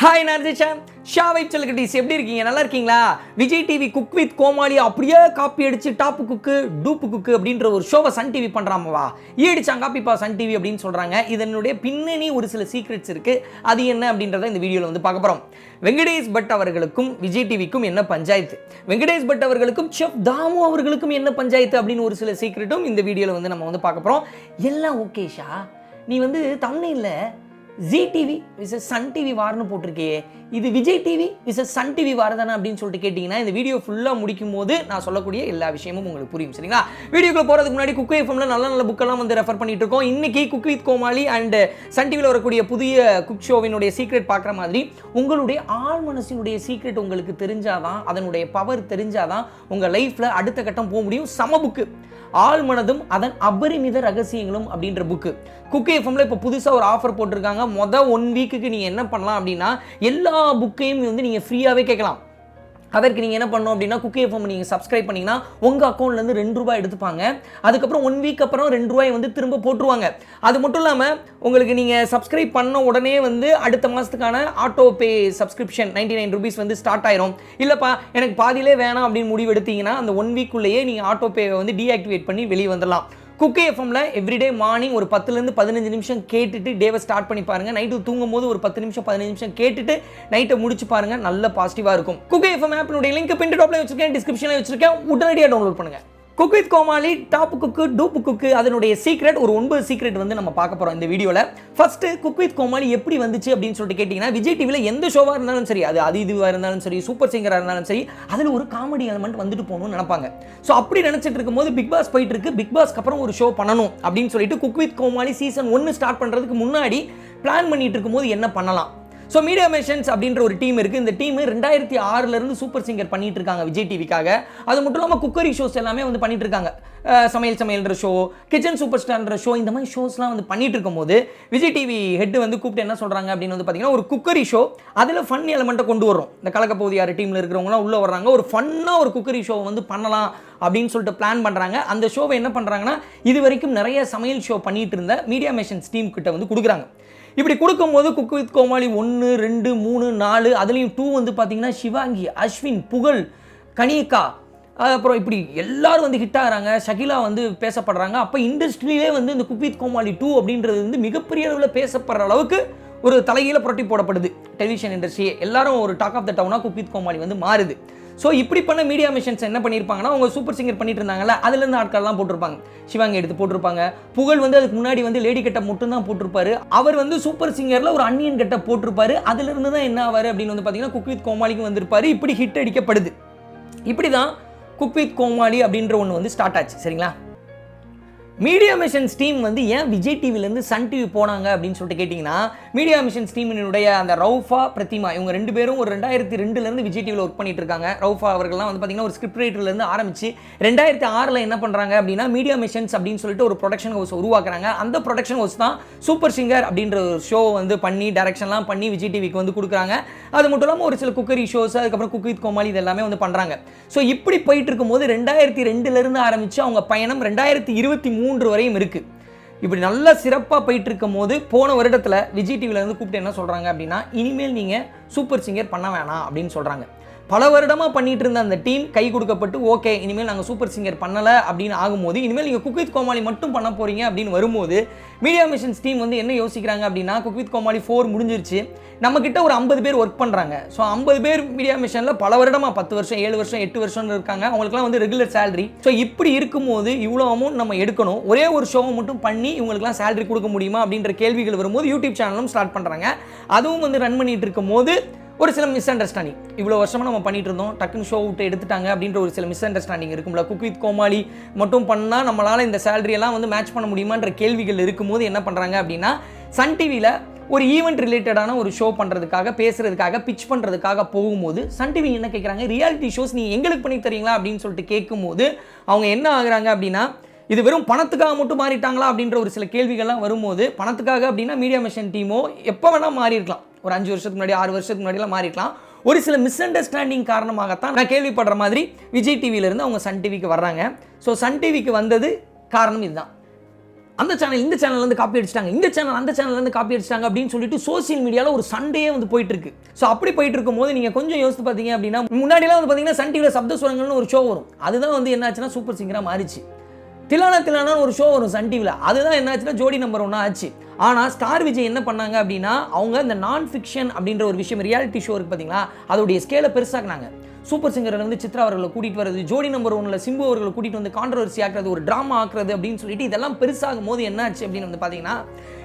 Hi நர்ஜிஷா ஷாவை செல்கட்டிஸ் எப்படி இருக்கீங்க? நல்லா இருக்கீங்களா? Vijay TV cook with Comali அப்படியே காப்பி அடிச்சு டாப்பு குக்கு டூப்பு குக்கு அப்படின்ற ஒரு ஷோவை சன் டிவி பண்ணுறாமவா ஈடிச்சாங்க காப்பிப்பா சன் டிவி அப்படின்னு சொல்கிறாங்க இதனுடைய பின்னணி ஒரு சில சீக்ரெட்ஸ் இருக்குது அது என்ன அப்படின்றத இந்த வீடியோவில் வந்து பார்க்க போகிறோம் வெங்கடேஷ் பட் அவர்களுக்கும் விஜய் டிவிக்கும் என்ன பஞ்சாயத்து? வெங்கடேஷ் பட் அவர்களுக்கும் செஃப் தாமு அவர்களுக்கும் என்ன பஞ்சாயத்து அப்படின்னு ஒரு சில சீக்ரெட்டும் இந்த வீடியோவில் வந்து நம்ம வந்து பார்க்க போகிறோம் எல்லாம் ஓகேஷா நீ வந்து தமிழில் Zee TV versus Sun TV வார்னு போட்டிருக்கே இது Vijay TV versus Sun TV வாரதானா அப்படின்னு சொல்லிட்டு கேட்டிங்கன்னா இந்த வீடியோ ஃபுல்லாக முடிக்கும் போது நான் சொல்லக்கூடிய எல்லா விஷயமும் உங்களுக்கு புரியும் சரிங்களா? வீடியோக்குள்ள போகிறதுக்கு முன்னாடி குக் எஃப்எம்ல நல்ல நல்ல புக்கெல்லாம் வந்து ரெஃபர் பண்ணிட்டு இருக்கோம். இன்னைக்கு cook with Comali and Sun டிவியில் வரக்கூடிய புதிய குக் ஷோவினுடைய சீக்ரெட் பார்க்குற மாதிரி உங்களுடைய ஆள் மனசினுடைய சீக்ரெட் உங்களுக்கு தெரிஞ்சாதான் அதனுடைய பவர் தெரிஞ்சாதான் உங்கள் லைஃப்பில் அடுத்த கட்டம் போக முடியும். சம புக்கு ஆள் மனதும் அதன் அபரிமித ரகசியங்களும் அப்படின்ற புக்கு குக்கே எஃப்எம்ல இப்போ புதுசாக ஒரு ஆஃபர் போட்டிருக்காங்க. மொதல் ஒன் வீக்குக்கு நீங்கள் என்ன பண்ணலாம் அப்படின்னா எல்லா புக்கையும் வந்து நீங்கள் ஃப்ரீயாகவே கேட்கலாம். அதற்கு நீங்கள் என்ன பண்ணணும் அப்படின்னா குக்கி எஃப்எம் நீங்கள் சப்ஸ்கிரைப் பண்ணிங்கன்னா உங்கள் அக்கௌண்ட்லேருந்து ரெண்டு ரூபாய் எடுத்துப்பாங்க. அதுக்கப்புறம் ஒன் வீக் அப்புறம் ரெண்டு ரூபாய் வந்து திரும்ப போட்டுருவாங்க. அது மட்டும் இல்லாமல் உங்களுக்கு நீங்கள் சப்ஸ்கிரைப் பண்ண உடனே வந்து அடுத்த மாதத்துக்கான auto pay subscription ninety nine rupees வந்து ஸ்டார்ட் ஆயிரும். இல்லைப்பா எனக்கு பாதியிலே வேணாம் அப்படின்னு முடிவு எடுத்தீங்கன்னா அந்த ஒன் வீக்குள்ளேயே நீங்கள் ஆட்டோ பேவை வந்து டீஆக்டிவேட் பண்ணி வெளியே வந்துடலாம். குக்கே எஃப்எம்ல எவ்ரிடே மார்னிங் ஒரு பத்துலேருந்து பதினஞ்சு நிமிஷம் கேட்டுட்டு டேவை ஸ்டார்ட் பண்ணி பாருங்க. நைட்டு தூங்கும் போது ஒரு பத்து நிமிஷம் பதினஞ்சு நிமிஷம் கேட்டுட்டு நைட்டை முடிச்சு பாருங்க. நல்ல பாசிட்டிவாக இருக்கும். குக்கே எஃப்எம் ஆப்பினுடைய லிங்க் பின் டாப்ல வச்சிருக்கேன் டிஸ்கிரிப்ஷனில் வச்சிருக்கேன். உடனடியாக டவுன்லோட் பண்ணுங்கள் cook with Comali top cook dupe cook அதனுடைய சீக்ரெட் ஒரு ஒன்பது சீக்ரெட் வந்து நம்ம பார்க்க போகிறோம் இந்த வீடியோவில் ஃபஸ்ட்டு குக் வித் கோமாளி எப்படி வந்துச்சு அப்படின்னு சொல்லிட்டு கேட்டிங்கன்னா விஜய் டிவியில் எந்த ஷோவாக இருந்தாலும் சரி அது அது இதுவாக இருந்தாலும் சரி சூப்பர் சிங்கராக இருந்தாலும் சரி அதில் ஒரு காமெடி எலமெண்ட் வந்துட்டு போகணும்னு நினைப்பாங்க. ஸோ அப்படி நினச்சிட்டு இருக்கும்போது பிக் பாஸ் போயிட்டு இருக்கு. பிக் பாஸ்க்கு அப்புறம் ஒரு ஷோ பண்ணணும் அப்படின்னு சொல்லிட்டு குக் வித் கோமாளி சீசன் ஒன்று ஸ்டார்ட் பண்ணுறதுக்கு முன்னாடி பிளான் பண்ணிட்டு இருக்கும்போது என்ன பண்ணலாம்? ஸோ மீடியா மிஷன்ஸ் அப்படின்ற ஒரு டீம் இருக்குது இந்த டீம் ரெண்டாயிரத்தி ஆறுலேருந்து சூப்பர் சிங்கர் பண்ணிட்டு இருக்காங்க விஜய் டிவிக்காக அது மட்டும் இல்லாமல் குக்கரி ஷோஸ் எல்லாமே வந்து பண்ணிட்டு இருக்காங்க. சமையல் சமையல்ன்ற ஷோ கிச்சன் சூப்பர் ஸ்டார்ன்ற ஷோ இந்த மாதிரி ஷோஸ்லாம் வந்து பண்ணிட்டு இருக்கும்போது விஜய் டிவி ஹெட் வந்து கூப்பிட்டு என்ன சொல்கிறாங்க அப்படின்னு வந்து பார்த்தீங்கன்னா ஒரு குக்கரி ஷோ அதில் ஃபன் எலமெண்ட்டை கொண்டு வரும் இந்த கலக்கப்பகுதியார் டீமில் இருக்கிறவங்களாம் உள்ளே வர்றாங்க. ஒரு ஃபன்னாக ஒரு குக்கரி ஷோ வந்து பண்ணலாம் அப்படின்னு சொல்லிட்டு பிளான் பண்ணுறாங்க அந்த ஷோவை என்ன பண்ணுறாங்கன்னா இது வரைக்கும் நிறைய சமையல் ஷோ பண்ணிட்டு இருந்த மீடியா மேஷன்ஸ் டீம் கிட்ட வந்து கொடுக்குறாங்க. இப்படி கொடுக்கும்போது குக் வித் கோமாளி ஒன்று ரெண்டு மூணு நாலு அதுலேயும் டூ வந்து பார்த்தீங்கன்னா சிவாங்கி அஸ்வின் புகழ் கனிகா அப்புறம் இப்படி எல்லாரும் வந்து ஹிட் ஆகிறாங்க. ஷகிலா வந்து பேசப்படுறாங்க. அப்போ இண்டஸ்ட்ரியிலே வந்து இந்த குக் வித் கோமாளி டூ அப்படின்றது வந்து மிகப்பெரிய அளவில் பேசப்படுற அளவுக்கு ஒரு தலைகீழ புரட்டி போடப்படுது. டெலிவிஷன் இண்டஸ்ட்ரியே எல்லாரும் ஒரு டாக் ஆஃப் த டவுனாக குக் வித் கோமாளி வந்து மாறுது. ஸோ இப்படி பண்ண மீடியா மிஷன்ஸ் என்ன பண்ணியிருப்பாங்கன்னா அவங்க சூப்பர் சிங்கர் பண்ணிட்டு இருந்தாங்கல்ல அதுலேருந்து ஆட்கள்லாம் போட்டிருப்பாங்க. சிவாங்கி எடுத்து போட்டிருப்பாங்க. புகழ் வந்து அதுக்கு முன்னாடி வந்து லேடி கட்ட மட்டும் தான் போட்டிருப்பாரு. அவர் வந்து சூப்பர் சிங்கரில் ஒரு அன்னியன் கட்ட போட்டிருப்பாரு. அதுலேருந்து தான் என்ன ஆவார் அப்படின்னு வந்து பார்த்தீங்கன்னா குக் வித் கோமாளிக்கு வந்திருப்பாரு. இப்படி ஹிட் அடிக்கப்படுது. இப்படி தான் குக் வித் கோமாளி அப்படின்ற ஒன்று வந்து ஸ்டார்ட் ஆச்சு. சரிங்களா? மீடியா மிஷன்ஸ் டீம் வந்து ஏன் விஜய் டிவிலேருந்து சன் டிவி போனாங்க அப்படின்னு சொல்லிட்டு கேட்டிங்கன்னா மீடியா மிஷன்ஸ் டீமினுடைய அந்த ரவுஃபா பிரதிமா இவங்க ரெண்டு பேரும் ஒரு ரெண்டாயிரத்தி ரெண்டுலேருந்து விஜய் டிவியில் ஒர்க் பண்ணிட்டு இருக்காங்க. ரவுஃபா அவர்கள்லாம் வந்து பார்த்தீங்கன்னா ஒரு ஸ்கிரிப்ட் ரைட்டர்லேருந்து ஆரம்பிச்சு ரெண்டாயிரத்தி ஆறில் என்ன பண்ணுறாங்க அப்படின்னா மீடியா மிஷன்ஸ் அப்படின்னு சொல்லிட்டு ஒரு ப்ரொடக்ஷன் ஹவுஸ் உருவாக்குறாங்க. அந்த ப்ரொடக்ஷன் ஹவுஸ் தான் சூப்பர் சிங்கர் அப்படின்ற ஒரு ஷோ வந்து பண்ணி டேரக்ஷன்லாம் பண்ணி விஜய் டிவிக்கு வந்து கொடுக்குறாங்க. அது மட்டும் இல்லாமல் ஒரு சில குக்கரி ஷோஸ் அதுக்கப்புறம் குக் வித் கோமாளி இது எல்லாமே வந்து பண்ணுறாங்க ஸோ இப்படி போயிட்டு இருக்கும்போது ரெண்டாயிரத்தி ரெண்டுலேருந்து ஆரம்பித்து அவங்க பயணம் ரெண்டாயிரத்தி இருபத்தி மூணு மூன்று வரையும் இருக்குது இப்படி நல்லா சிறப்பாக போயிட்டு இருக்கும் போது போன வருடத்தில் விஜய் டிவியில் வந்து கூப்பிட்டு என்ன சொல்கிறாங்க அப்படின்னா இனிமேல் நீங்கள் சூப்பர் சிங்கர் பண்ண வேணாம் அப்படின்னு சொல்கிறாங்க பல வருடமாக பண்ணிட்டு இருந்த அந்த டீம் கை கொடுக்கப்பட்டு ஓகே இனிமேல் நாங்கள் சூப்பர் சிங்கர் பண்ணலை அப்படின்னு ஆகும்போது இனிமேல் நீங்கள் குக் வித் கோமாளி மட்டும் பண்ண போகிறீங்க அப்படின்னு வரும்போது மீடியா மிஷன்ஸ் டீம் வந்து என்ன யோசிக்கிறாங்க அப்படின்னா குக் வித் கோமாளி ஃபோர் முடிஞ்சிருச்சு. நம்மக்கிட்ட ஒரு ஐம்பது பேர் ஒர்க் பண்ணுறாங்க ஸோ ஐம்பது பேர் மீடியா மிஷனில் பல வருடமாக பத்து வருஷம் ஏழு வருஷம் எட்டு வருஷம்னு இருக்காங்க. அவங்களுக்குலாம் வந்து ரெகுலர் சேலரி ஸோ இப்படி இருக்கும்போது இவ்வளோ அமௌண்ட் நம்ம எடுக்கணும். ஒரே ஒரு ஷோவை மட்டும் பண்ணி இவங்களுக்குலாம் சேலரி கொடுக்க முடியுமா? அப்படின்ற கேள்விகள் வரும்போது யூடியூப் சேனலும் ஸ்டார்ட் பண்ணுறாங்க அதுவும் வந்து ரன் பண்ணிகிட்டு இருக்கும் போது ஒரு சில மிஸ் அண்டர்ஸ்டாண்டிங் இவ்வளோ வருஷமாக நம்ம பண்ணிட்டு இருந்தோம் டக்குன்னு ஷோ விட்டு எடுத்துட்டாங்க அப்படின்ற ஒரு சில மிஸ் அண்டர்ஸ்டாண்டிங் இருக்கும்ல. குக் வித் கோமாளி மட்டும் பண்ணால் நம்மளால் இந்த சேலரியெல்லாம் வந்து மேட்ச் பண்ண முடியுமான்ற கேள்விகள் இருக்கும்போது என்ன பண்ணுறாங்க அப்படின்னா சன் டிவியில் ஒரு ஈவெண்ட் ரிலேட்டடான ஒரு ஷோ பண்ணுறதுக்காக பேசுகிறதுக்காக பிச் பண்ணுறதுக்காக போகும்போது சன் டிவி என்ன கேட்குறாங்க ரியாலிட்டி ஷோஸ் நீ எங்களுக்கு பண்ணி தரீங்களா அப்படின்னு சொல்லிட்டு கேட்கும்போது அவங்க என்ன ஆகுறாங்க அப்படின்னா இது வெறும் பணத்துக்காக மட்டும் மாறிட்டாங்களா அப்படின்ற ஒரு சில கேள்விகள்லாம் வரும்போது பணத்துக்காக அப்படின்னா மீடியா மிஷன் டீமோ எப்போ வேணால் மாறி இருக்கலாம் ஒரு அஞ்சு வருஷத்துக்கு முன்னாடி ஆறு வருஷத்துக்கு முன்னாடிலாம் மாறிக்கலாம் ஒரு சில மிஸ் அண்டர்ஸ்டாண்டிங் காரணமாகத்தான் நான் கேள்விப்படுற மாதிரி விஜய் டிவியிலேருந்து அவங்க சன் டிவிக்கு வர்றாங்க. ஸோ சன் டிவிக்கு வந்தது காரணம் இதுதான். அந்த சேனல் இந்த சேனல்லேருந்து காப்பி அடிச்சிட்டாங்க. இந்த சேனல் அந்த சேனல்லேருந்து காப்பி அடிச்சிட்டாங்க அப்படின்னு சொல்லிட்டு சோசியல் மீடியாவில் ஒரு சண்டையே வந்து போயிட்டு இருக்கு ஸோ அப்படி போயிட்டு இருக்கும்போது நீங்கள் கொஞ்சம் யோசித்து பார்த்தீங்க அப்படின்னா முன்னாடிலாம் வந்து பார்த்தீங்கன்னா சன் டிவியில் சப்த சுரங்கள்னு ஒரு ஷோ வரும். அதுதான் வந்து என்னாச்சுன்னா சூப்பர் சிங்கராக மாறிச்சு. திலானா திலானா ஒரு ஷோ வரும் சன் டிவியில் அதுதான் என்னாச்சுன்னா ஜோடி நம்பர் ஒன்றா ஆச்சு. ஆனால் ஸ்டார் விஜய் என்ன பண்ணாங்க அப்படின்னா அவங்க இந்த நான் ஃபிக்ஷன் அப்படின்ற ஒரு விஷயம் ரியாலிட்டி ஷோ இருக்குது பார்த்தீங்களா அதோடைய ஸ்கேலை பெருசாக்குனாங்க. சூப்பர் சிங்கரில் வந்து சித்ரா அவர்களை கூட்டிகிட்டு வரது ஜோடி நம்பர் ஒன்றில் சிம்பு அவர்களை கூட்டிகிட்டு வந்து கான்ட்ரவர்சி ஆக்குறது ஒரு ட்ராமா ஆக்குறது அப்படின்னு சொல்லிட்டு இதெல்லாம் பெருசாகும் போது என்ன ஆச்சு அப்படின்னு வந்து பார்த்தீங்கன்னா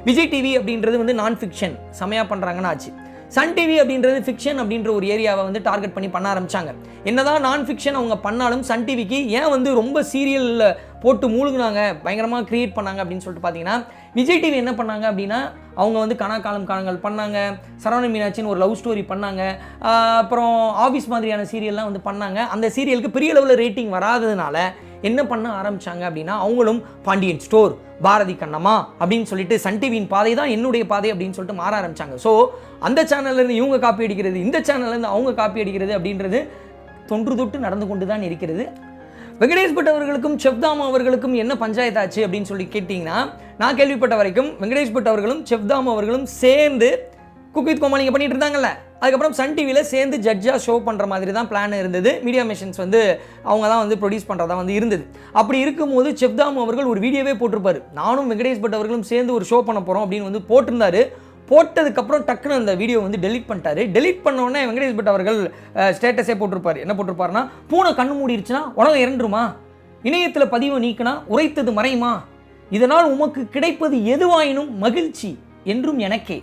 விஜய் டிவி அப்படின்றது வந்து நான் ஃபிக்ஷன் செமையாக பண்ணுறாங்கன்னு ஆச்சு. சன் டிவி அப்படின்றது ஃபிக்ஷன் அப்படின்ற ஒரு ஏரியாவை வந்து டார்கெட் பண்ணி பண்ண ஆரம்பிச்சாங்க. என்னதான் நான் ஃபிக்ஷன் அவங்க பண்ணாலும் சன் டிவிக்கு ஏன் வந்து ரொம்ப சீரியலில் போட்டு மூழ்கினாங்க பயங்கரமாக க்ரியேட் பண்ணாங்க அப்படின்னு சொல்லிட்டு பார்த்தீங்கன்னா விஜய் டிவி என்ன பண்ணாங்க அப்படின்னா அவங்க வந்து கணா காலம் காலங்கள் பண்ணாங்க சரவண மீனாட்சின்னு ஒரு லவ் ஸ்டோரி பண்ணாங்க அப்புறம் ஆஃபீஸ் மாதிரியான சீரியல்லாம் வந்து பண்ணாங்க. அந்த சீரியலுக்கு பெரிய லெவலில் ரேட்டிங் வராததுனால என்ன பண்ண ஆரம்பிச்சாங்க அப்படின்னா அவங்களும் பாண்டியன் ஸ்டோர் பாரதி கண்ணம்மா அப்படின்னு சொல்லிட்டு சன் டிவியின் பாதை தான் என்னுடைய பாதை அப்படின்னு சொல்லிட்டு மாற ஆரம்பிச்சாங்க. ஸோ அந்த சேனல்லேருந்து இவங்க காப்பி அடிக்கிறது இந்த சேனல்லேருந்து அவங்க காப்பி அடிக்கிறது அப்படின்றது தொன்று தொட்டு நடந்து கொண்டு தான் இருக்கிறது. வெங்கடேஷ் பட் அவர்களுக்கும் செவ்தாம் அவர்களுக்கும் என்ன பஞ்சாயத்து ஆச்சு அப்படின்னு சொல்லி கேட்டிங்கன்னா நான் கேள்விப்பட்ட வரைக்கும் வெங்கடேஷ் பட் அவர்களும் செவ்தாம் அவர்களும் சேர்ந்து குக் வித் கோமாளிங்க பண்ணிட்டு இருந்தாங்கல்ல. அதுக்கப்புறம் சன் டிவியில் சேர்ந்து ஜட்ஜாக ஷோ பண்ணுற மாதிரி தான் பிளான் இருந்தது. மீடியா மிஷன்ஸ் வந்து அவங்க தான் வந்து ப்ரொடியூஸ் பண்ணுறதா வந்து இருந்தது. அப்படி இருக்கும்போது செவ்தாம் அவர்கள் ஒரு வீடியோவே போட்டிருப்பார். நானும் வெங்கடேஷ் பட் அவர்களும் சேர்ந்து ஒரு ஷோ பண்ண போகிறோம் அப்படின்னு வந்து போட்டிருந்தாரு. போட்டதுக்கப்புறம் டக்குன்னு அந்த வீடியோ வந்து டெலிட் பண்ணிட்டாரு. டெலிட் பண்ண உடனே வெங்கடேஷ் பட் அவர்கள் ஸ்டேட்டஸே போட்டிருப்பாரு. என்ன போட்டிருப்பாருன்னா பூனை கண்ணு மூடிருச்சுன்னா உலகம் இறண்டுருமா இணையத்தில் பதிவை நீக்கினா உரைத்தது மறையுமா? இதனால் உமக்கு கிடைப்பது எதுவாயினும் மகிழ்ச்சி என்றும் எனக்கே.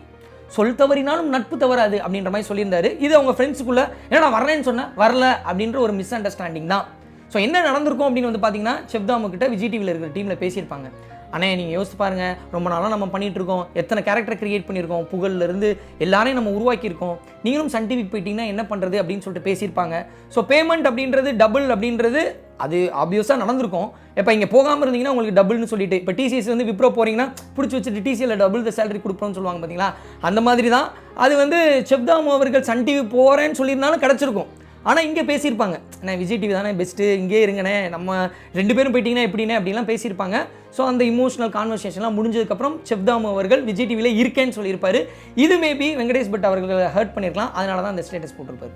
சொல் தவறினாலும் நட்பு தவறாது அப்படின்ற மாதிரி சொல்லியிருந்தாரு. இது அவங்க ஃப்ரெண்ட்ஸுக்குள்ள என்னடா வரலன்னு சொன்னேன் வரல. அப்படின்ற ஒரு மிஸ் அண்டர்ஸ்டாண்டிங் தான். ஸோ என்ன நடந்திருக்கும் அப்படின்னு வந்து பார்த்தீங்கன்னா செப்தாமு கிட்ட விஜய் டிவியில் இருக்கிற டீமில் பேசியிருப்பாங்க. அண்ணே நீங்கள் யோசிச்சு பாருங்கள் ரொம்ப நாளாக நம்ம பண்ணிகிட்ருக்கோம் எத்தனை கேரக்டர் கிரியேட் பண்ணியிருக்கோம். புகழ்லேருந்து எல்லாரையும் நம்ம உருவாக்கியிருக்கோம். நீங்களும் சன் டிவிக்கு போயிட்டீங்கன்னா என்ன பண்ணுறது அப்படின்னு சொல்லிட்டு பேசியிருப்பாங்க. ஸோ பேமெண்ட் அப்படின்றது டபுள் அப்படின்றது அது ஆப்வியஸாக நடந்திருக்கும். இப்போ இங்கே போகாமல் இருந்தீங்கன்னா உங்களுக்கு டபுள்னு சொல்லிட்டு இப்போ டிசிஎஸ் வந்து விப்ரோ போகிறீங்கன்னா பிடிச்சி வச்சுட்டு டிசியில் டபுள் த சேலரி கொடுப்போம்னு சொல்லுவாங்க பார்த்தீங்களா அந்த மாதிரி தான் அது வந்து செப்தாம் அவர்கள் சன் டிவி போகிறேன்னு சொல்லியிருந்தாலும் கிடச்சிருக்கும். ஆனால் இங்கே பேசியிருப்பாங்க. நான் விஜய் டிவி தானே பெஸ்ட்டு இங்கே இருங்கண்ணே நம்ம ரெண்டு பேரும் போயிட்டீங்கன்னா எப்படின்னே அப்படிலாம் பேசியிருப்பாங்க. ஸோ அந்த இமோஷனல் கான்வர்சேஷன்லாம் முடிஞ்சதுக்கப்புறம் செப்தாம் அவர்கள் விஜய் டிவியில் இருக்கேன்னு சொல்லியிருப்பார். இது மேபி வெங்கடேஷ் பட் அவர்களை ஹர்ட் பண்ணியிருக்கலாம் அதனால தான் அந்த ஸ்டேட்டஸ் போட்டிருப்பாரு.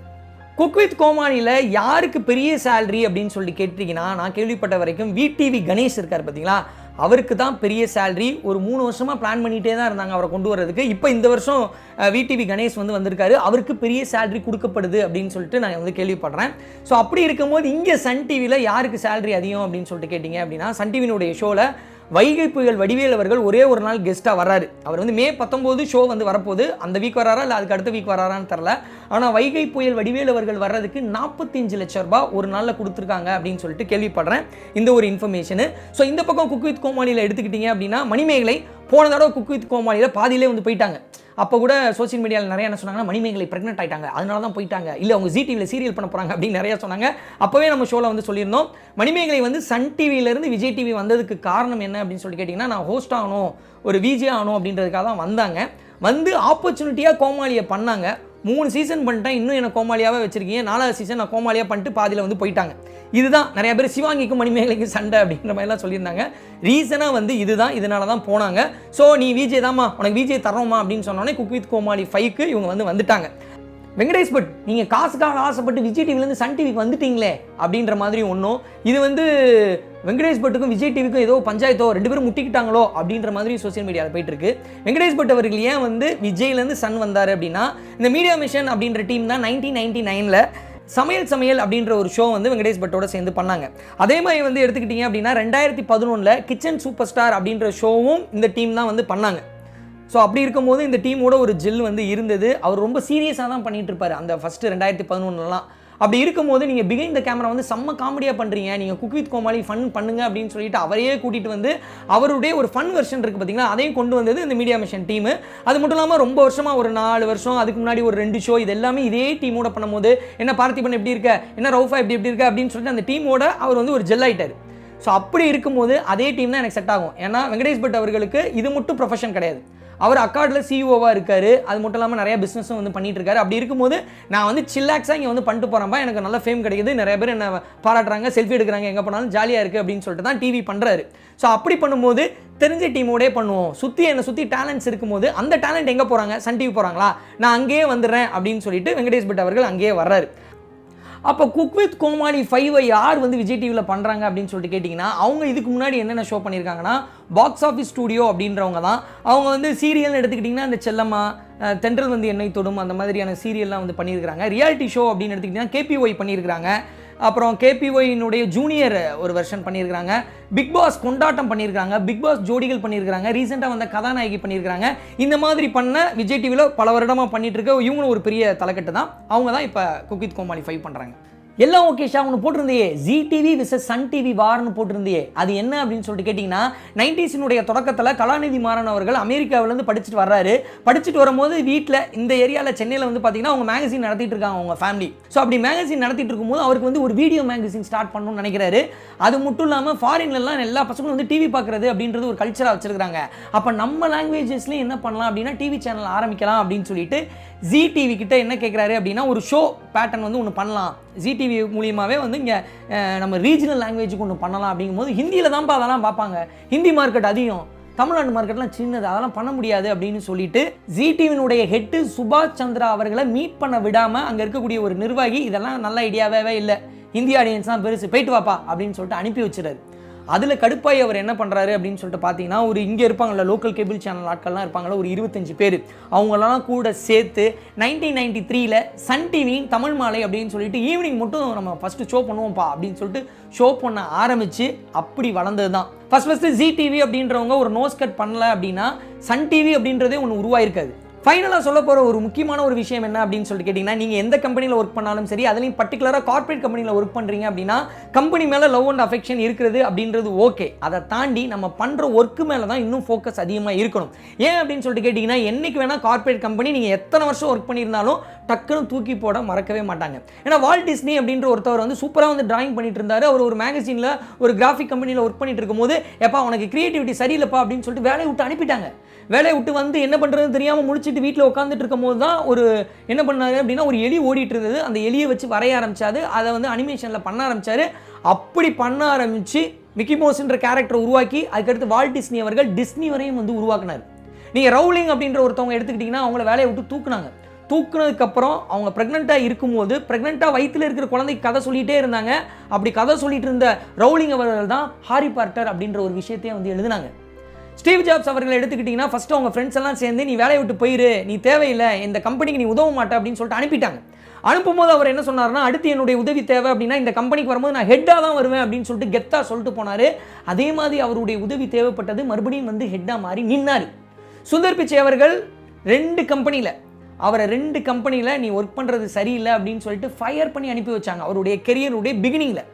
குக் வித் கோமானியில் யாருக்கு பெரிய சேலரி அப்படின்னு சொல்லி கேட்டிருக்கீங்கன்னா நான் கேள்விப்பட்ட வரைக்கும் விடிவி கணேஷ் இருக்கார் பார்த்தீங்களா? அவருக்கு தான் பெரிய சேலரி ஒரு மூணு வருஷமாக பிளான் பண்ணிகிட்டே தான் இருந்தாங்க அவரை கொண்டு வரதுக்கு இப்போ இந்த வருஷம் விடிவி கணேஷ் வந்து வந்திருக்காரு. அவருக்கு பெரிய சேலரி கொடுக்கப்படுது அப்படின்னு சொல்லிட்டு நான் வந்து கேள்விப்படுறேன். ஸோ அப்படி இருக்கும்போது இங்கே சன் டிவியில் யாருக்கு சேலரி அதிகம் அப்படின்னு சொல்லிட்டு கேட்டிங்க அப்படின்னா சன் டிவியினுடைய ஷோவில் வைகை புயல் வடிவேல் அவர்கள் ஒரே ஒரு நாள் கெஸ்ட்டாக வராரு அவர் வந்து மே பத்தொம்போது ஷோ வந்து வரப்போகுது. அந்த வீக் வராரா இல்லை அதுக்கு அடுத்த வீக் வராரான்னு தெரில ஆனால் வைகை புயல் வடிவேல் அவர்கள் வர்றதுக்கு நாற்பத்தஞ்சு லட்ச ரூபாய் ஒரு நாளில் கொடுத்துருக்காங்க அப்படின்னு சொல்லிட்டு கேள்விப்படுறேன். இந்த ஒரு இன்ஃபர்மேஷனு ஸோ இந்த பக்கம் குக் வித் கோமாளியில் எடுத்துக்கிட்டீங்க அப்படின்னா மணிமேகலை போன தடவை குக் வித் கோமாளியில் பாதியிலே வந்து போயிட்டாங்க. அப்போ கூட சோஷியல் மீடியாவில் நிறைய என்ன சொன்னாங்கன்னா மணிமேகலை ப்ரெக்னென்ட் ஆயிட்டாங்க. அதனால தான் போயிட்டாங்க. இல்லை அவங்க ஜி டிவியில் சீரியல் பண்ண போகிறாங்க அப்படின்னு நிறைய சொன்னாங்க. அப்போவே நம்ம ஷோவில் வந்து சொல்லியிருந்தோம் மணிமேகலை வந்து சன் டிவியிலேருந்து விஜய் டிவி வந்ததுக்கு காரணம் என்ன அப்படின்னு சொல்லி கேட்டிங்கன்னா நான் ஹோஸ்ட் ஆகணும் ஒரு விஜே ஆகணும் அப்படின்றதுக்காக தான் வந்தாங்க. வந்து ஆப்பர்ச்சுனிட்டியாக கோமாளியை பண்ணாங்க. மூணு சீசன் பண்ணிட்டேன். இன்னும் என்ன கோமாளியாகவே வச்சிருக்கீங்க. நாலாவது சீசன் நான் கோமாளியாக பண்ணிட்டு பாதியில் வந்து போயிட்டாங்க. இதுதான் நிறைய பேர் சிவாங்கிக்கும் மணிமேகலைக்கும் சண்டை அப்படின்ற மாதிரிலாம் சொல்லியிருந்தாங்க. ரீசனாக வந்து இதுதான். இதனால தான் போனாங்க. ஸோ நீ விஜய் தாம்மா உனக்கு விஜய் தரோமா அப்படின்னு சொன்னோடனே குக் வித் கோமாளி ஃபைவ்க்கு இவங்க வந்து வந்துட்டாங்க. வெங்கடேஷ் பட் நீங்கள் காசுக்காக ஆசைப்பட்டு விஜய் டிவிலேருந்து சன் டிவிக்கு வந்துட்டீங்களே அப்படின்ற மாதிரி ஒன்றும் இது வந்து வெங்கடேஷ் பட்டுக்கும் விஜய் டிவிக்கும் ஏதோ பஞ்சாயத்தோ ரெண்டு பேரும் முட்டிக்கிட்டாங்களோ அப்படின்ற மாதிரி சோஷியல் மீடியாவில் போயிட்டு இருக்கு வெங்கடேஷ் பட் அவர்கள் ஏன் வந்து விஜய்லேருந்து சன் வந்தார் அப்படின்னா இந்த மீடியா மிஷன் அப்படின்ற டீம் தான் நைன்டீன் நைன்டி நைனில் சமையல் சமையல் அப்படின்ற ஒரு ஷோ வந்து வெங்கடேஷ் பட்டோட சேர்ந்து பண்ணாங்க. அதே மாதிரி வந்து எடுத்துக்கிட்டீங்க அப்படின்னா ரெண்டாயிரத்தி பதினொன்றில் கிச்சன் சூப்பர் ஸ்டார் அப்படின்ற ஷோவும் இந்த டீம் தான் வந்து பண்ணாங்க. ஸோ அப்படி இருக்கும்போது இந்த டீமோட ஒரு ஜில் வந்து இருந்தது. அவர் ரொம்ப சீரியஸாக தான் பண்ணிகிட்டு இருப்பார். அந்த ஃபஸ்ட்டு ரெண்டாயிரத்தி பதினொன்றுலாம் அப்படி இருக்கும்போது நீங்கள் பிகைண்ட் த கேமரா வந்து செம்ம காமெடியாக பண்ணுறீங்க நீங்கள் குக் வித் கோமாளி ஃபன் பண்ணுங்க அப்படின்னு சொல்லிட்டு அவரையே கூட்டிகிட்டு வந்து அவருடைய ஒரு ஃபன் வெர்ஷன் இருக்குது பார்த்தீங்களா அதையும் கொண்டு வந்தது இந்த மீடியா மிஷன் டீமு அது மட்டும் இல்லாமல் ரொம்ப வருஷமாக ஒரு நாலு வருஷம் அதுக்கு முன்னாடி ஒரு ரெண்டு ஷோ இது எல்லாமே இதே டீமோட பண்ணும்போது என்ன பார்த்திபன் எப்படி இருக்க? என்ன ரவுஃபா எப்படி எப்படி இருக்க? அப்படின்னு சொல்லிட்டு அந்த டீமோட அவர் வந்து ஒரு ஜெல் ஆகிட்டார் ஸோ அப்படி இருக்கும்போது அதே டீம் தான் எனக்கு செட் ஆகும். ஏன்னா வெங்கடேஷ் பட் அவர்களுக்கு இது மட்டும் ப்ரொஃபஷன் கிடையாது. அவர் அக்கார்டில் சிஇஓவாக இருக்கார். அது மட்டும் இல்லாமல் நிறைய பிஸ்னஸும் வந்து பண்ணிட்டு இருக்காரு. அப்படி இருக்கும்போது நான் வந்து சில்லாக்ஸாக இங்கே வந்து பண்ணிட்டு போகிறேன்ப்பா எனக்கு நல்ல ஃபேம் கிடைக்குது. நிறைய பேர் என்ன பாராட்டுறாங்க செல்ஃபி எடுக்கிறாங்க. எங்கே போனாலும் ஜாலியாக இருக்குது அப்படின்னு சொல்லிட்டு தான் டிவி பண்ணுறாரு ஸோ அப்படி பண்ணும்போது தெரிஞ்ச டீமோடே பண்ணுவோம். சுற்றி என்னை சுற்றி டேலண்ட்ஸ் இருக்கும்போது அந்த டேலண்ட் எங்கே போகிறாங்க சன் டிவி போகிறாங்களா நான் அங்கேயே வந்துடுறேன் அப்படின்னு சொல்லிட்டு வெங்கடேஷ் பட் அவர்கள் அங்கேயே வர்றாரு. அப்போ குக் வித் கோமாளி ஃபைவை யார் வந்து விஜய் டிவியில் பண்ணுறாங்க அப்படின்னு சொல்லிட்டு கேட்டிங்கன்னா அவங்க இதுக்கு முன்னாடி என்னென்ன ஷோ பண்ணியிருக்காங்கன்னா பாக்ஸ் ஆஃபீஸ் ஸ்டூடியோ அப்படின்றவங்க தான். அவங்க வந்து சீரியல்னு எடுத்துக்கிட்டிங்கன்னா இந்த செல்லம்மா தென்றல் வந்து எண்ணெய் தொடும் அந்த மாதிரியான சீரியல்லாம் வந்து பண்ணியிருக்கிறாங்க. ரியாலிட்டி ஷோ அப்படின்னு எடுத்துக்கிட்டிங்கன்னா கேபிஒய் பண்ணியிருக்கிறாங்க. அப்புறம் கேபிஒயினுடைய ஜூனியர் ஒரு வெர்ஷன் பண்ணியிருக்கிறாங்க. பிக் பாஸ் கொண்டாட்டம் பண்ணியிருக்காங்க பிக் பாஸ் ஜோடிகள் பண்ணியிருக்காங்க ரீசெண்டாக வந்த கதாநாயகி பண்ணியிருக்காங்க இந்த மாதிரி பண்ண விஜய் டிவியில் பல வருடமாக பண்ணிட்டு இருக்க இவங்களும் ஒரு பெரிய தலைக்கட்டு தான். அவங்க தான் இப்போ குக்கித் கோமாளி ஃபைவ் பண்ணுறாங்க எல்லாம் ஓகே ஷா ஒன்று போட்டிருந்தியே. Zee TV versus Sun TV வார்னு போட்டிருந்தியே. அது என்ன அப்படின்னு சொல்லிட்டு கேட்டிங்கன்னா நைன்டிஸினுடைய தொடக்கத்தில் கலாநிதி மாறன் அவர்கள் அமெரிக்காவிலேருந்து படிச்சுட்டு வர்றாரு. படிச்சுட்டு வரும்போது வீட்டில் இந்த ஏரியாவில் சென்னையில் வந்து பார்த்தீங்கன்னா அவங்க மேகசின் நடத்திட்டு இருக்காங்க அவங்க ஃபேமிலி ஸோ அப்படி மேகசின் நடத்திட்டு இருக்கும்போது அவருக்கு வந்து ஒரு வீடியோ மேகசின் ஸ்டார்ட் பண்ணணும்னு நினைக்கிறாரு. அது மட்டும் இல்லாமல் ஃபாரின்லலாம் எல்லா பசங்களும் வந்து டிவி பார்க்குறது அப்படின்றது ஒரு கல்ச்சராக வச்சுருக்காங்க அப்போ நம்ம லாங்குவேஜஸ்லேயும் என்ன பண்ணலாம் அப்படின்னா டிவி சேனல் ஆரம்பிக்கலாம் அப்படின்னு சொல்லிட்டு ஜி டிவி கிட்ட என்ன கேட்குறாரு அப்படின்னா ஒரு ஷோ பேட்டர்ன் வந்து ஒன்று பண்ணலாம். ஜி டிவி மூலியமாகவே வந்து இங்கே நம்ம ரீஜனல் லாங்குவேஜுக்கு ஒன்று பண்ணலாம் அப்படிங்கும்போது ஹிந்தியில் தான்ப்பா அதெல்லாம் பார்ப்பாங்க. ஹிந்தி மார்க்கெட் அதிகம். தமிழ்நாடு மார்க்கெட்லாம் சின்னது. அதெல்லாம் பண்ண முடியாது அப்படின்னு சொல்லிட்டு ஜி டிவினுடைய ஹெட்டு சுபாஷ் சந்திரா அவர்களை மீட் பண்ண விடாமல் அங்கே இருக்கக்கூடிய ஒரு நிர்வாகி இதெல்லாம் நல்ல ஐடியாவே இல்லை. ஹிந்தி ஆடியன்ஸ் தான் பெருசு. போயிட்டு வாப்பா அப்படின்னு சொல்லிட்டு அனுப்பி வச்சிடாரு அதில் கடுப்பாய் அவர் என்ன பண்ணுறாரு அப்படின்னு சொல்லிட்டு பார்த்தீங்கன்னா ஒரு இங்கே இருப்பாங்கள்ல லோக்கல் கேபிள் சேனல் ஆட்கள்லாம் இருப்பாங்களா ஒரு இருபத்தஞ்சு பேர். அவங்களெல்லாம் கூட சேர்த்து நைன்டீன் நைன்டி த்ரீல சன் டிவியின் தமிழ் மாலை அப்படின்னு சொல்லிட்டு ஈவினிங் மட்டும் நம்ம ஃபஸ்ட்டு ஷோ பண்ணுவோம்ப்பா அப்படின்னு சொல்லிட்டு ஷோ பண்ண ஆரம்பித்து அப்படி வளர்ந்தது தான் ஃபஸ்ட் ஃபஸ்ட்டு ஜி டிவி அப்படின்றவங்க ஒரு நோஸ் கட் பண்ணல அப்படின்னா சன் டிவி அப்படின்றதே ஒன்று உருவாயிருக்காது. ஃபைனலாக சொல்ல போகிற ஒரு முக்கியமான ஒரு விஷயம் என்ன அப்படின்னு சொல்லிட்டு கேட்டிங்கன்னா நீங்கள் எந்த கம்பெனியில் ஒர்க் பண்ணாலும் சரி அதுலேயும் பர்டிகுலராக கார்ப்பரேட் கம்பெனியில் ஒர்க் பண்ணுறீங்க அப்படின்னா கம்பெனி மேலே லவ் அண்ட் அஃபெக்ஷன் இருக்கிறது அப்படின்றது ஓகே அதை தாண்டி நம்ம பண்ணுற ஒர்க்கு மேலே தான் இன்னும் ஃபோக்கஸ் அதிகமாக இருக்கணும். ஏன் அப்படின்னு சொல்லிட்டு கேட்டிங்கன்னா என்றைக்கு வேணால் கார்ப்பரேட் கம்பெனி நீங்கள் எத்தனை வருஷம் ஒர்க் பண்ணியிருந்தாலும் டக்குன்னு தூக்கி போட மறக்கவே மாட்டாங்க. ஏன்னா வால் டிஸ்னி அப்படின்ற ஒருத்தவர் வந்து சூப்பராக வந்து டிராயிங் பண்ணிட்டு இருந்தார். அவர் ஒரு மேகசினில் ஒரு கிராஃபிக் கம்பெனியில் ஒர்க் பண்ணிட்டு இருக்கும்போது எப்பா உனக்கு கிரியேட்டிவிட்டி சரியில்லைப்பா அப்படின்னு சொல்லிட்டு வேலையை விட்டு அனுப்பிட்டாங்க. வேலையை விட்டு வந்து என்ன பண்ணுறதுன்னு தெரியாமல் முடிச்சுட்டு வீட்டில் உட்காந்துட்டு இருக்கும் போது தான் ஒரு என்ன பண்ணாரு அப்படின்னா ஒரு எலி ஓடிட்டு இருந்தது. அந்த எலியை வச்சு வரைய ஆரம்பிச்சாரு. அதை வந்து அனிமேஷனில் பண்ண ஆரம்பிச்சாரு. அப்படி பண்ண ஆரம்பிச்சு மிக்கி மோஸ்ன்ற கேரக்டர் உருவாக்கி அதுக்கடுத்து வால் டிஸ்னி அவர்கள் டிஸ்னி வரையும் வந்து உருவாக்குனார். நீங்கள் ரவுலிங் அப்படின்ற ஒருத்தவங்க எடுத்துக்கிட்டிங்கன்னா அவங்கள வேலையை விட்டு தூக்குனாங்க. தூக்குனதுக்கப்புறம் அவங்க ப்ரெக்னெண்ட்டாக இருக்கும்போது ப்ரெக்னெண்ட்டாக வயிற்றில் இருக்கிற குழந்தைக்கு கதை சொல்லிகிட்டே இருந்தாங்க. அப்படி கதை சொல்லிட்டு இருந்த ரவுலிங் அவர்கள் தான் ஹாரி பார்ட்டர் அப்படின்ற ஒரு விஷயத்தையே வந்து எழுதினாங்க. ஸ்டீவ் ஜாப்ஸ் அவர்களை எடுத்துக்கிட்டிங்கன்னா ஃபஸ்ட்டு அவங்க ஃப்ரெண்ட்ஸ் எல்லாம் சேர்ந்து நீ வேலையை விட்டு போயிரு நீ தேவையில்லை இந்த கம்பெனிக்கு நீ உதவ மாட்ட அப்படின்னு சொல்லிட்டு அனுப்பிட்டாங்க. அனுப்பும்போது அவர் என்ன சொன்னார்னா அடுத்து என்னுடைய உதவி தேவை அப்படின்னா இந்த கம்பெனிக்கு வரும்போது நான் ஹெட்டாக தான் வருவேன் அப்படின்னு சொல்லிட்டு கெத்தாக சொல்லிட்டு போனார். அதே மாதிரி அவருடைய உதவி தேவைப்பட்டது மறுபடியும் வந்து ஹெட்டாக மாறி நின்னார். சுந்தர் பிச்சை அவர்கள் ரெண்டு கம்பெனியில் அவரை ரெண்டு கம்பெனியில் நீ ஒர்க் பண்ணுறது சரியில்லை அப்படின்னு சொல்லிட்டு ஃபயர் பண்ணி அனுப்பி வச்சாங்க. அவருடைய கெரியருடைய பிகினிங்கில்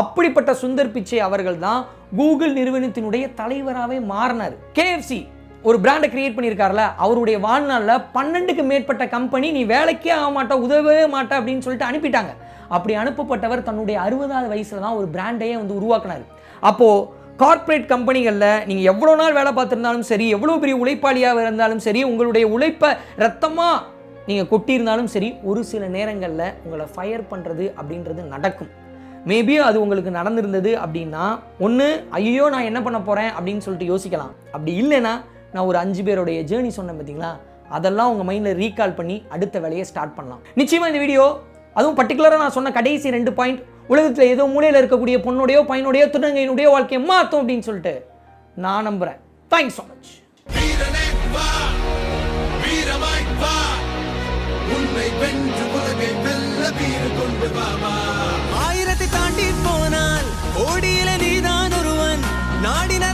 அப்படிப்பட்ட சுந்தர் பிச்சை அவர்கள் தான் கூகுள் நிறுவனத்தினுடைய தலைவராகவே மாறினார். கேஎஃப்சி ஒரு பிராண்டை கிரியேட் பண்ணியிருக்காருல அவருடைய வாழ்நாளில் பன்னெண்டுக்கு மேற்பட்ட கம்பெனி நீ வேலைக்கே ஆக மாட்டா உதவவே மாட்டா அப்படின்னு சொல்லிட்டு அனுப்பிட்டாங்க. அப்படி அனுப்பப்பட்டவர் தன்னுடைய அறுபதாவது வயசில் தான் ஒரு பிராண்டையே வந்து உருவாக்குனார். அப்போது கார்ப்பரேட் கம்பெனிகளில் நீங்கள் எவ்வளோ நாள் வேலை பார்த்துருந்தாலும் சரி எவ்வளோ பெரிய உழைப்பாளியாக இருந்தாலும் சரி உங்களுடைய உழைப்பை ரத்தமாக நீங்கள் கொட்டியிருந்தாலும் சரி ஒரு சில நேரங்களில் உங்களை ஃபயர் பண்ணுறது அப்படின்றது நடக்கும். மேபி அது உங்களுக்கு நடந்திருந்தது அப்படின்னா ஒன்று ஐயோ நான் என்ன பண்ண போகிறேன் அப்படின்னு சொல்லிட்டு யோசிக்கலாம். அப்படி இல்லைன்னா நான் ஒரு அஞ்சு பேருடைய ஜேர்னி சொன்னேன் பார்த்தீங்களா அதெல்லாம் உங்கள் மைண்டில் ரீகால் பண்ணி அடுத்த வேலையை ஸ்டார்ட் பண்ணலாம். நிச்சயமாக இந்த வீடியோ அதுவும் பர்டிகுலராக நான் சொன்ன கடைசி ரெண்டு பாயிண்ட் உலகத்தில் ஏதோ மூலையில் இருக்கக்கூடிய பொண்ணுடையோ பையனுடையோ திருநங்கையினுடைய வாழ்க்கையை மாற்றும் அப்படின்னு சொல்லிட்டு நான் நம்புகிறேன் தேங்க்ஸ் ஸோ மச் உன்னை வென்று உலகை வெல்ல வீடு கொண்டு தாண்டி போனால் ஓடியில நீதான் ஒருவன். நாடின